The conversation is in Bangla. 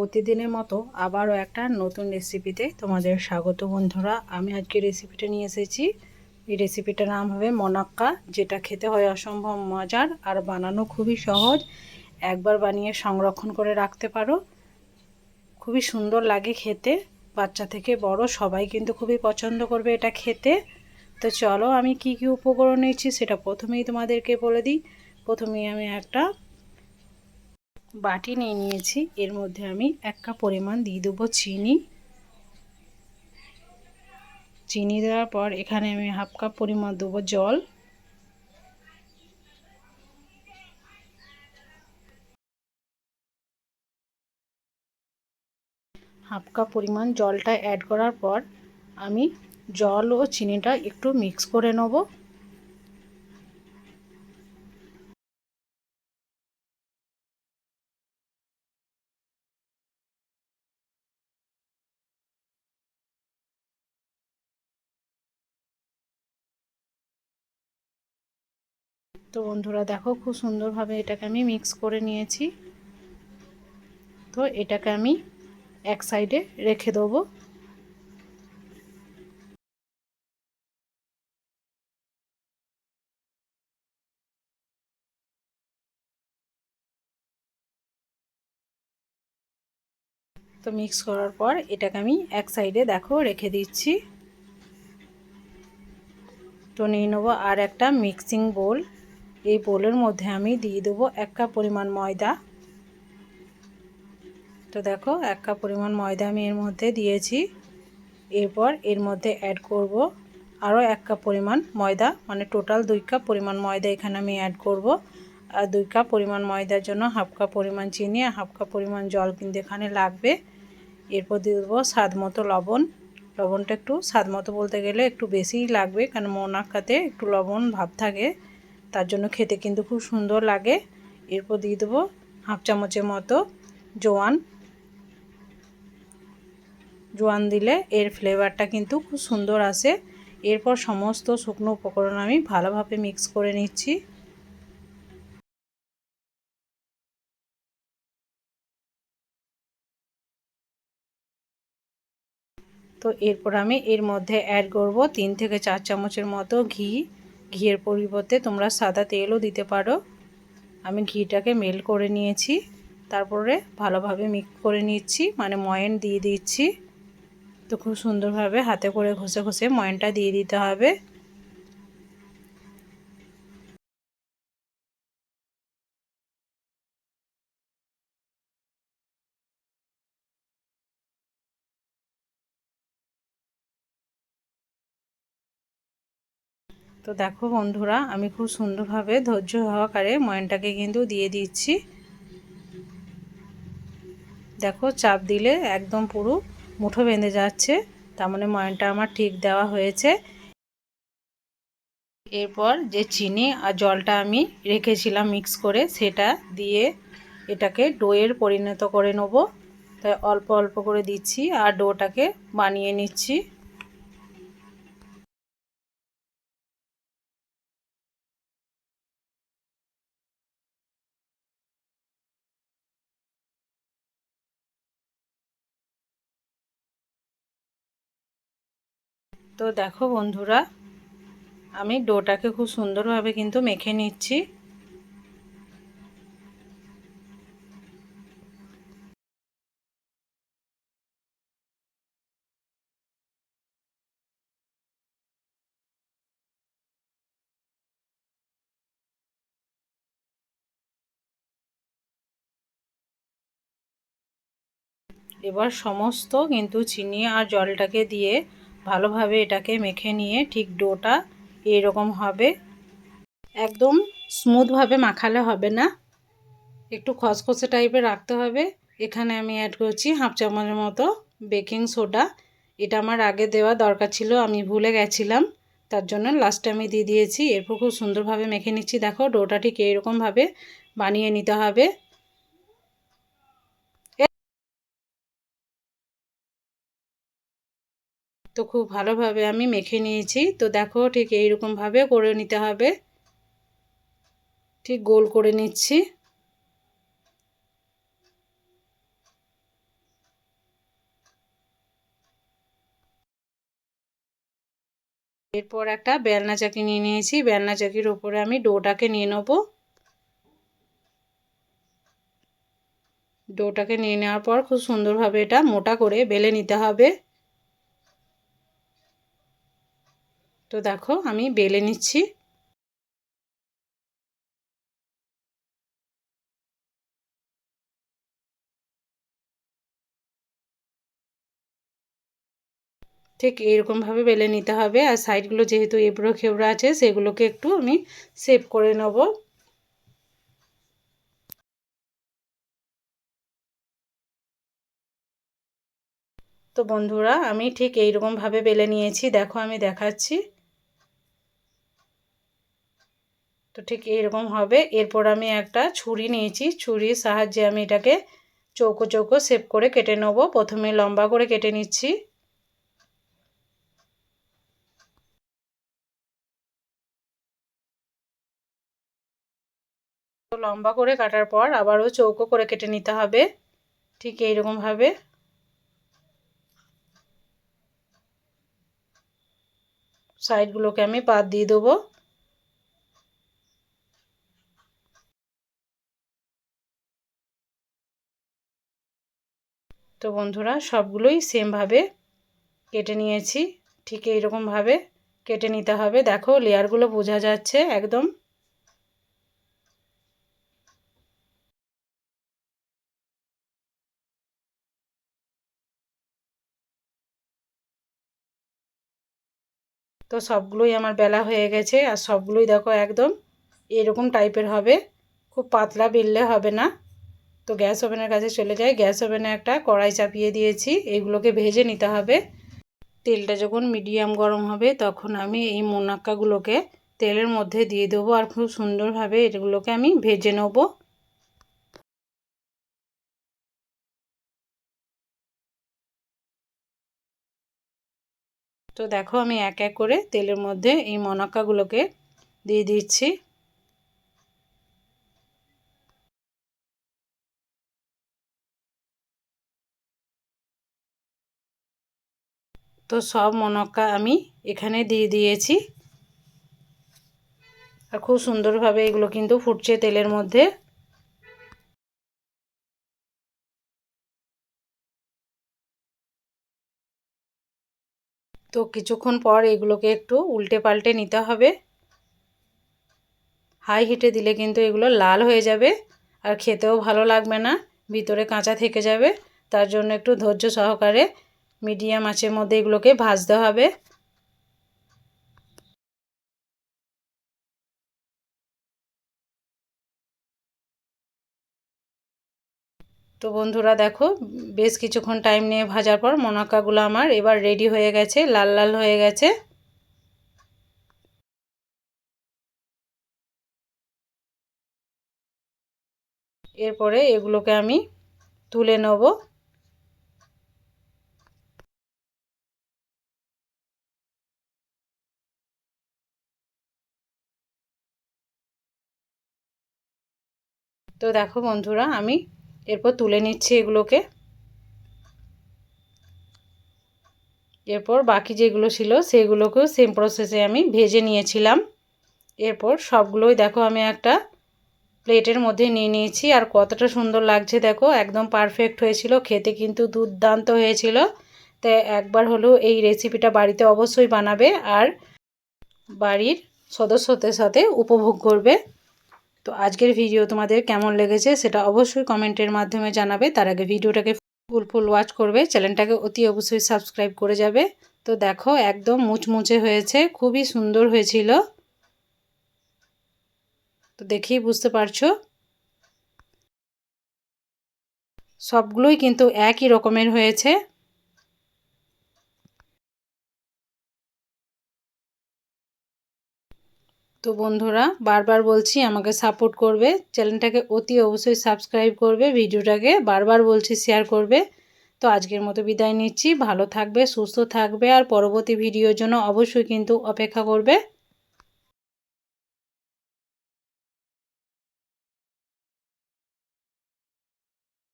প্রতিদিনের মতো আবারও একটা নতুন রেসিপিতে তোমাদের স্বাগত বন্ধুরা। আমি আজকে রেসিপিটা নিয়ে এসেছি। এই রেসিপিটার নাম হবে মনাক্কা, যেটা খেতে হয় অসম্ভব মজার আর বানানো খুবই সহজ। একবার বানিয়ে সংরক্ষণ করে রাখতে পারো। খুবই সুন্দর লাগে খেতে। বাচ্চা থেকে বড় সবাই কিন্তু খুবই পছন্দ করবে এটা খেতে। তো চলো আমি কি কি উপকরণ নিয়েছি সেটা প্রথমেই তোমাদেরকে বলে দিই। প্রথমেই আমি একটা বাটি নিয়ে নিয়েছি। এর মধ্যে আমি এক কাপ পরিমাণ দিয়ে দেবো চিনি। চিনি দেওয়ার পর এখানে আমি হাফ কাপ পরিমাণ দেবো জল। হাফ কাপ পরিমাণ জলটা অ্যাড করার পর আমি জল ও চিনিটা একটু মিক্স করে নেব। তো বন্ধুরা দেখো খুব সুন্দরভাবে এটাকে আমি মিক্স করে নিয়েছি। তো এটাকে আমি এক সাইডে রেখে দেবো। তো মিক্স করার পর এটাকে আমি এক সাইডে দেখো রেখে দিচ্ছি। তো নিয়ে নেব আর একটা মিক্সিং বোল। এই বোলের মধ্যে আমি দিয়ে দেবো এক কাপ পরিমাণ ময়দা। তো দেখো, এক কাপ পরিমাণ ময়দা আমি এর মধ্যে দিয়েছি। এরপর এর মধ্যে অ্যাড করব আরও এক কাপ পরিমাণ ময়দা মানে টোটাল দুই কাপ পরিমাণ ময়দা এখানে আমি অ্যাড করব। আর দুই কাপ পরিমাণ ময়দার জন্য হাফ কাপ পরিমাণ চিনি আর হাফ কাপ পরিমাণ জল কিন্তু এখানে লাগবে। এরপর দিয়ে দেবো স্বাদ মতো লবণ। লবণটা একটু স্বাদ মতো বলতে গেলে একটু বেশিই লাগবে, কারণ মোনাক্কাতে একটু লবণ ভাব থাকে। তার জন্য খেতে কিন্তু খুব সুন্দর লাগে। এরপর দিয়ে দেবো হাফ চামচের মতো জোয়ান। জোয়ান দিলে এর ফ্লেভারটা কিন্তু খুব সুন্দর আসে। এরপর সমস্ত শুকনো উপকরণ আমি ভালোভাবে মিক্স করে নিচ্ছি। তো এরপর আমি এর মধ্যে অ্যাড করব তিন থেকে চার চামচের মতো ঘি। ঘিয়ের পরিবর্তে তোমরা সাদা তেলও দিতে পারো। আমি ঘিটাকে মেল করে নিয়েছি, তারপরে ভালোভাবে মিক্স করে নিচ্ছি মানে ময়েন দিয়ে দিচ্ছি। তো খুব সুন্দরভাবে হাতে করে ঘষে ঘষে ময়নটা দিয়ে দিতে হবে। তো দেখো বন্ধুরা, আমি খুব সুন্দরভাবে ধৈর্য সহকারে ময়নটাকে কিন্তু দিয়ে দিচ্ছি। দেখো চাপ দিলে একদম পুরো মুঠো বেঁধে যাচ্ছে, তার মানে ময়নটা আমার ঠিক দেওয়া হয়েছে। এরপর যে চিনি আর জলটা আমি রেখেছিলাম মিক্স করে, সেটা দিয়ে এটাকে ডোয়ের পরিণত করে নেব। তাই অল্প অল্প করে দিচ্ছি আর ডোটাকে বানিয়ে নিচ্ছি। তো দেখো বন্ধুরা, আমি ডোটাকে খুব সুন্দরভাবে কিন্তু মেখে নিচ্ছি। এবার সমস্ত কিন্তু চিনি আর জলটাকে দিয়ে ভালোভাবে এটাকে মেখে নিয়ে ঠিক ডোটা এরকম হবে। একদম স্মুথভাবে মাখালে হবে না। একটু খসখসে টাইপের রাখতে হবে। এখানে আমি অ্যাড করছি হাফ চামচের মতো বেকিং সোডা এটা আমার আগে দেওয়া দরকার ছিল, আমি ভুলে গেছিলাম। তার জন্য লাস্টে আমি দিয়ে দিয়েছি। এরপর খুব সুন্দরভাবে মেখে নিচ্ছি। দেখো ডোটা ঠিক এইরকমভাবে বানিয়ে নিতে হবে। তো খুব ভালোভাবে আমি মেখে নিয়েছি। তো দেখো ঠিক এইরকমভাবে করে নিতে হবে। ঠিক গোল করে নিচ্ছি। এরপর একটা বেলনা চাকি নিয়ে নিয়েছি। বেলনা চাকির ওপরে আমি ডোটাকে নিয়ে নেব। ডোটাকে নিয়ে নেওয়ার পর খুব সুন্দরভাবে এটা মোটা করে বেলে নিতে হবে। তো দেখো, আমি বেলে নিচ্ছি। ঠিক এইরকমভাবে বেলে নিতে হবে। আর সাইডগুলো যেহেতু এবড়ো খেবড়ো আছে, সেগুলোকে একটু আমি সেভ করে নেব। তো বন্ধুরা, আমি ঠিক এইরকমভাবে বেলে নিয়েছি। দেখো, আমি দেখাচ্ছি। তো ঠিক এইরকম হবে। এরপর আমি একটা ছুরি নিয়েছি। ছুরির সাহায্যে আমি এটাকে চৌকো চৌকো সেপ করে কেটে নেব। প্রথমে লম্বা করে কেটে নিচ্ছি। লম্বা করে কাটার পর আবারও চৌকো করে কেটে নিতে হবে। ঠিক এইরকমভাবে সাইডগুলোকে আমি পাত দিয়ে দেবো। তো বন্ধুরা, সবগুলোই সেমভাবে কেটে নিয়েছি। ঠিক এইরকমভাবে কেটে নিতে হবে। দেখো লেয়ারগুলো বোঝা যাচ্ছে একদম। তো সবগুলোই আমার বেলা হয়ে গেছে, আর সবগুলোই দেখো একদম এরকম টাইপের হবে। খুব পাতলা বেললে হবে না। তো গ্যাস ওভেনের কাছে চলে যাই। গ্যাস ওভেনে একটা কড়াই চাপিয়ে দিয়েছি। এইগুলোকে ভেজে নিতে হবে। তেলটা যখন মিডিয়াম গরম হবে, তখন আমি এই মোনাক্কাগুলোকে তেলের মধ্যে দিয়ে দেবো আর খুব সুন্দরভাবে এগুলোকে আমি ভেজে নেব। তো দেখো আমি এক এক করে তেলের মধ্যে এই মনাক্কাগুলোকে দিয়ে দিচ্ছি। তো সব মনক্কা আমি এখানে দিয়ে দিয়েছি। আর খুব সুন্দরভাবে এগুলো কিন্তু ফুটছে তেলের মধ্যে। তো কিছুক্ষণ পর এগুলোকে একটু উল্টে পাল্টে নিতে হবে। হাই হিটে দিলে কিন্তু এগুলো লাল হয়ে যাবে আর খেতেও ভালো লাগবে না, ভিতরে কাঁচা থেকে যাবে। তার জন্য একটু ধৈর্য সহকারে মিডিয়াম আঁচের মধ্যে এগুলোকে ভাজতে হবে। তো বন্ধুরা দেখো, বেশ কিছুক্ষণ টাইম নিয়ে ভাজার পর মনাকাগুলো আমার এবার রেডি হয়ে গেছে, লাল লাল হয়ে গেছে। এরপরে এগুলোকে আমি তুলে নেব। তো দেখো বন্ধুরা, আমি এরপর তুলে নিচ্ছি এগুলোকে। এরপর বাকি যেগুলো ছিল, সেগুলোকেও সেম প্রসেসে আমি ভেজে নিয়েছিলাম। এরপর সবগুলোই দেখো আমি একটা প্লেটের মধ্যে নিয়ে নিয়েছি। আর কতটা সুন্দর লাগছে দেখো, একদম পারফেক্ট হয়েছিল, খেতে কিন্তু দুর্দান্ত হয়েছিল। তাই একবার হলেও এই রেসিপিটা বাড়িতে অবশ্যই বানাবে আর বাড়ির সদস্যদের সাথে উপভোগ করবে। তো আজকের ভিডিও তোমাদের কেমন লেগেছে সেটা অবশ্যই কমেন্টের মাধ্যমে জানাবে। তার আগে ভিডিওটাকে ফুল ফুল ওয়াচ করবে। চ্যানেলটাকে অতি অবশ্যই সাবস্ক্রাইব করে যাবে। তো দেখো, একদম মুচমুচে হয়েছে। খুবই সুন্দর হয়েছিল। তো দেখেই বুঝতে পারছ। সবগুলোই কিন্তু একই রকমের হয়েছে। তো বন্ধুরা, বারবার বলছি আমাকে সাপোর্ট করবে চ্যানেলটাকে অতি অবশ্যই সাবস্ক্রাইব করবে, ভিডিওটাকে বারবার বলছি শেয়ার করবে। তো আজকের মতো বিদায় নিচ্ছি, ভালো থাকবে, সুস্থ থাকবে, আর পরবর্তী ভিডিওর জন্য অবশ্যই কিন্তু অপেক্ষা করবে।